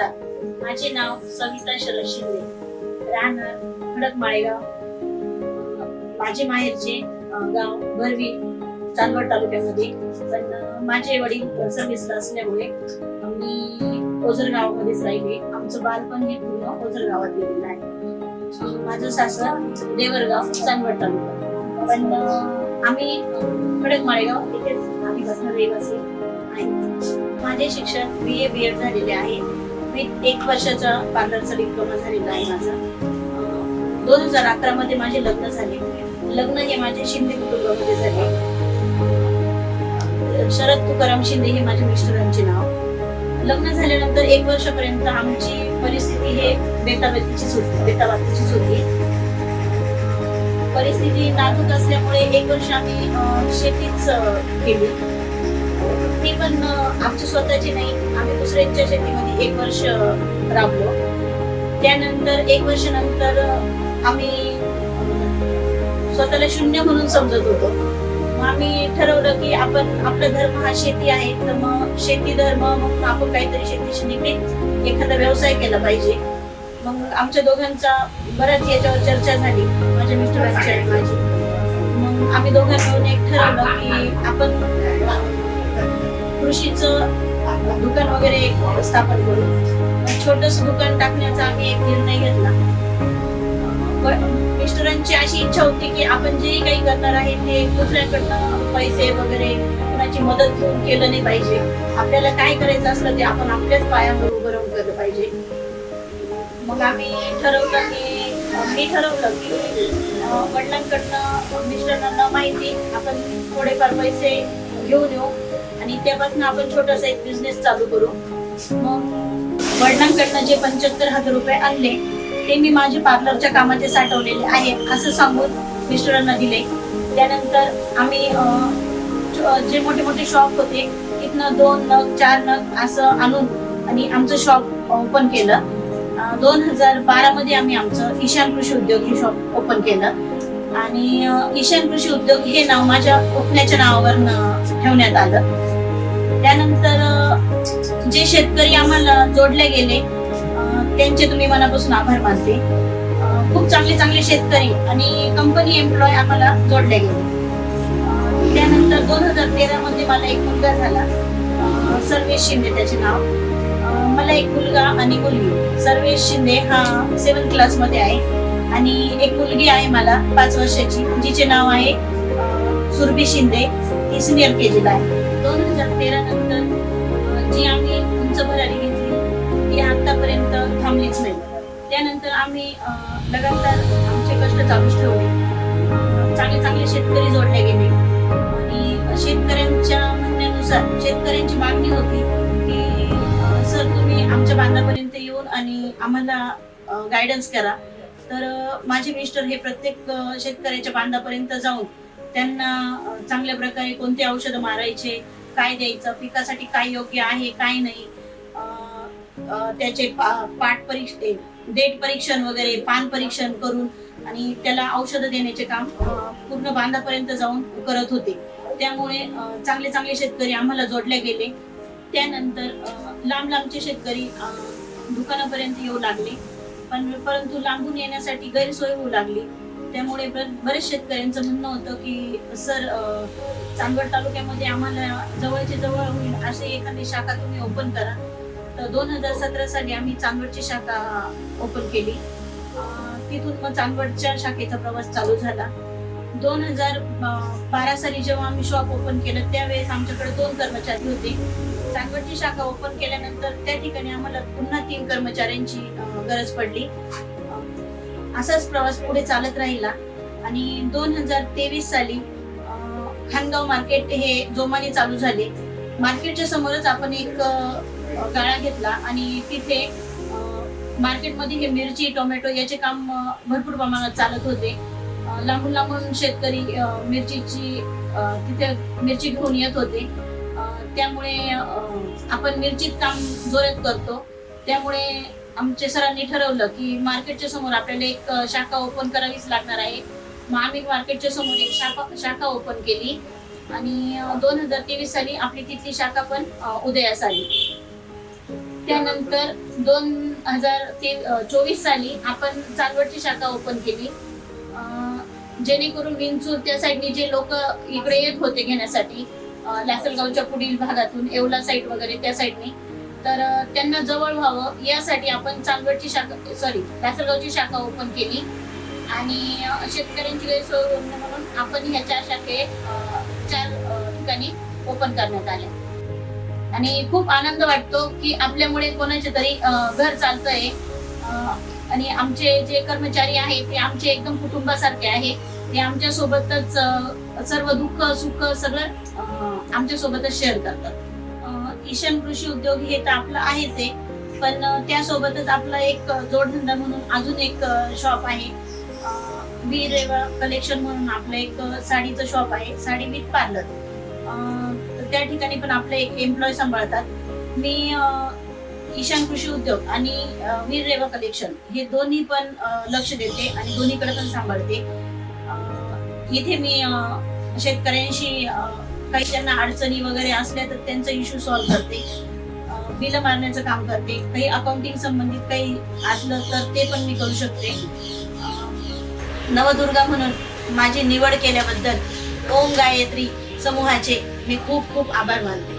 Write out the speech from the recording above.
नमस्कार माझे नाव सविता शरद शिंदे. राहणार खडक माळेगाव. माझे माहेरचे गाव भरवी चांदवड तालुक्यामध्ये. पण माझे वडील सर्व्हिसला असल्यामुळे मी ओझर राहिले. आमचं बालपण हे पूर्ण ओझर गावात गेलेलं आहे. माझं सासर देवरगाव चांदवड तालुका. पण आम्ही खडक माळेगाव इथेच आम्ही बसणार रहिवासी आहे. माझे शिक्षण बी ए बी एड झालेले आहे. मी एक वर्षाचा पार्लरचा डिप्लोमा झालेला आहे माझा. दोन हजार अकरा मध्ये माझे लग्न झाले. लग्न हे माझे शिंदे कुटुंबामध्ये झाले. शरद तुकाराम शिंदे हे माझ्या मिस्टरांचे नाव. लग्न झाल्यानंतर एक वर्षापर्यंत आमची परिस्थिती हे बेताबेतीचीच होती बेताबातीचीच होती. परिस्थिती नाजूक असल्यामुळे एक वर्ष आम्ही शेतीच केली. ती पण आमची स्वतःची नाही आम्ही दुसऱ्यांच्या शेतीमध्ये एक वर्ष राबलो. त्यानंतर एक वर्ष नंतर आम्ही स्वतःला शून्य म्हणून समजत होतो. मग आम्ही ठरवलं की आपण आपला धर्म हा शेती आहे तर मग शेती धर्म मग आपण काहीतरी शेतीशी निगडीत एखादा व्यवसाय केला पाहिजे. मग आमच्या दोघांचा बऱ्याच याच्यावर चर्चा झाली माझ्या मिस्टरांची आणि माझी. मग आम्ही दोघांना मिळून एक ठरवलं की आपण कृषीचं दुकान वगैरे एक स्थापन करू. छोटस दुकान टाकण्याचा आम्ही एक निर्णय घेतला. पण मिस्टरांची अशी इच्छा होती की आपण जे काही करणार आहे ते दुसऱ्याकडनं पैसे वगैरे कोणाची मदत घेऊन केलं नाही पाहिजे. आपल्याला काय करायचं असलं ते आपण आपल्याच पायावर उभं राहून केलं पाहिजे. मग आम्ही ठरवलं की मी ठरवलं की वडिलांकडनं मिस्टरांना माहिती आपण थोडेफार पैसे घेऊन येऊ. आणि त्यापासून आपण छोटासा एक बिझनेस चालू करू. मग वडिलांकडनं जे पंच्याहत्तर हजार रुपये आणले ते मी माझ्या पार्लरच्या कामाचे साठवलेले आहे असं सांगून मिस्टरांना दिले. त्यानंतर आम्ही जे मोठे मोठे शॉप होते तिथनं दोन नग चार नग असं आणून आणि आमचं शॉप ओपन केलं. दोन हजार बारा मध्ये आम्ही आमचं ईशान कृषी उद्योग हे शॉप ओपन केलं. आणि ईशान कृषी उद्योग हे नाव माझ्या उपण्याच्या नावावर ठेवण्यात आलं. त्यानंतर जे शेतकरी आम्हाला जोडले गेले त्यांचे तुम्ही मनापासून आभार मानते. खूप चांगले चांगले शेतकरी आणि कंपनी एम्प्लॉय आम्हाला जोडले गेले. त्यानंतर दोन हजार तेरा मध्ये मला एक मुलगा झाला. सर्वेश शिंदे त्याचे नाव. मला एक मुलगा आणि मुलगी. सर्वेश शिंदे हा सेवन क्लासमध्ये आहे आणि एक मुलगी आहे मला पाच वर्षाची. जिचे नाव आहे सुरभी शिंदे. ती सिनियर के जीला आहे. लगातार आमचे कष्ट चालूच ठेवले. चांगले चांगले शेतकरी जोडले गेले. आणि शेतकऱ्यांच्या म्हणण्यानुसार शेतकऱ्यांची मागणी होती की सर तुम्ही आमच्या बांधापर्यंत येऊन आणि आम्हाला गायडन्स करा. तर माझे मिस्टर हे प्रत्येक शेतकऱ्याच्या बांधापर्यंत जाऊन त्यांना चांगल्या प्रकारे कोणते औषधं मारायचे काय द्यायचं पिकासाठी काय योग्य आहे काय नाही त्याचे पा- पाठ परीक्षे देठ परीक्षण वगैरे पान परीक्षण करून आणि त्याला औषधं देण्याचे काम पूर्ण बांधापर्यंत जाऊन करत होते. त्यामुळे चांगले चांगले शेतकरी आम्हाला जोडले गेले. त्यानंतर लांब लांबचे शेतकरी दुकानापर्यंत येऊ लागले. पण परंतु लांबून येण्यासाठी गैरसोय होऊ लागली. त्यामुळे बरेच शेतकऱ्यांचं म्हणणं होतं की सर चांदवड तालुक्यामध्ये आम्हाला जवळचे जवळ होईल अशी एखादी शाखा तुम्ही ओपन करा. तर दोन हजार सतरा साली आम्ही चांदवडची शाखा ओपन केली. तिथून मग चांदवडच्या शाखेचा प्रवास चालू झाला. दोन हजार बारा साली जेव्हा आम्ही शॉप ओपन केलं त्यावेळेस आमच्याकडे दोन कर्मचारी होते. चांदवडची शाखा ओपन केल्यानंतर त्या ठिकाणी आम्हाला पुन्हा तीन कर्मचाऱ्यांची गरज पडली. असाच प्रवास पुढे चालत राहिला. आणि दोन हजार तेवीस साली खानगाव मार्केट हे जोमाने चालू झाले. मार्केटच्या समोरच आपण एक गाळा घेतला आणि तिथे मार्केटमध्ये हे मिरची टोमॅटो याचे काम भरपूर प्रमाणात चालत होते. लांबून लांबून शेतकरी मिरचीची तिथे मिरची घेऊन येत होते. त्यामुळे आपण मिरचीत काम जोरात करतो. त्यामुळे आमच्या सरांनी ठरवलं की मार्केटच्या समोर आपल्याला एक शाखा ओपन करावीच लागणार आहे. मग आम्ही मार्केटच्या समोर एक शाखा शाखा ओपन केली. आणि दोन हजार तेवीस साली आपली तिथली शाखा पण उदयास आली. त्यानंतर दोन हजार ते चोवीस साली आपण चालवडची शाखा ओपन केली. जेणेकरून विंचूर त्या साईडने जे लोक इकडे येत होते घेण्यासाठी लासलगावच्या पुढील भागातून येवला साईड वगैरे त्या साईडने तर त्यांना जवळ व्हावं यासाठी आपण चालवडची शाखा सॉरी लासलगावची शाखा ओपन केली. आणि शेतकऱ्यांची गैरसोय म्हणून आपण ह्या चार शाखे चार ठिकाणी ओपन करण्यात आल्या. आणि खूप आनंद वाटतो की आपल्यामुळे कोणाचे तरी घर चालतंय. आणि आमचे जे कर्मचारी आहेत ते आमचे एकदम कुटुंबासारखे आहे ते आमच्या सोबतच सर्व दुःख सुख सगळं आमच्या सोबतच शेअर करतात. ईशान कृषी उद्योग हे तर आपलं आहेच आहे. पण त्यासोबतच आपला एक जोडधंदा म्हणून अजून एक शॉप आहे. वीर कलेक्शन म्हणून आपलं एक साडीचं शॉप आहे. साडी विथ पार्लर त्या ठिकाणी पण आपले एम्प्लॉय सांभाळतात. मी ईशान कृषी उद्योग आणि वीर रेवा कलेक्शन हे दोन्ही पण लक्ष देते आणि दोन्हीकडे पण सांभाळते. इथे मी शेतकऱ्यांशी काही त्यांना अडचणी वगैरे असल्या तर त्यांचा इश्यू सॉल्व्ह करते. बिल मारण्याचं काम करते. काही अकाउंटिंग संबंधित काही असलं तर ते पण मी करू शकते. नवदुर्गा म्हणून माझी निवड केल्याबद्दल ओम गायत्री. समूहाचे मी खूप खूप आभार मानते.